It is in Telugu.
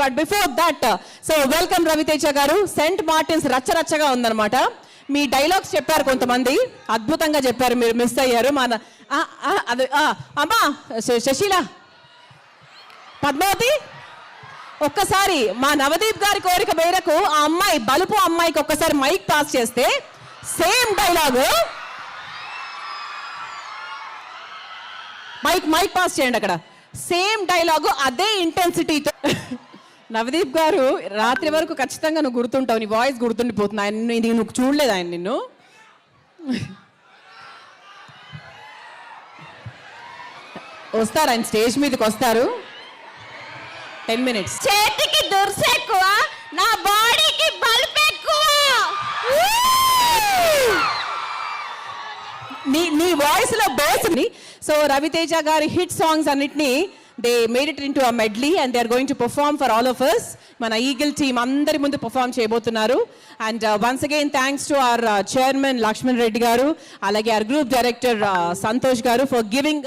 But before that so welcome Ravi Teja గారు. సెంట్ మార్టిన్స్ రచ్చరచ్చగా ఉందన్నమాట. మీ డైలాగ్స్ చెప్పారు కొంతమంది. అద్భుతంగా చెప్పారు మీరు మిస్ అయ్యారు. మన ఆ, అది అమ్మా శశిల. పద్మావతి ఒక్కసారి మా నవదీప్ గారి కోరిక మేరకు ఆ అమ్మాయి బలుపు అమ్మాయికి ఒక్కసారి మైక్ పాస్ చేస్తే same dialogue mike mike pass చేయండి అక్కడ. సేమ్ డైలాగు అదే ఇంటెన్సిటీతో నవదీప్ గారు రాత్రి వరకు ఖచ్చితంగా నువ్వు గుర్తుంటావు నీ వాయిస్ గుర్తుండిపోతుంది. ఆయన నిన్ను- నువ్వు చూడలేదు ఆయన నిన్ను. వస్తారు ఆయన స్టేజ్ మీదకి వస్తారు. టెన్ మినిట్స్ చేతికి దుర్స ఎక్కువ నా బాడీకి బల్బ్ ఎక్కువ. నీ నీ వాయిస్లో బేస్ సో రవితేజ గారి హిట్ సాంగ్స్ అన్నిటిని they made it into a medley and they are going to perform for all of us మన ఈగిల్ టీమ్ అందరి ముందు పర్ఫార్మ్ చేయబోతున్నారు. And once again thanks to our chairman Laxman Reddy గారు అలాగే ఆర్ గ్రూప్ డైరెక్టర్ సంతోష్ గారు ఫర్ గివింగ్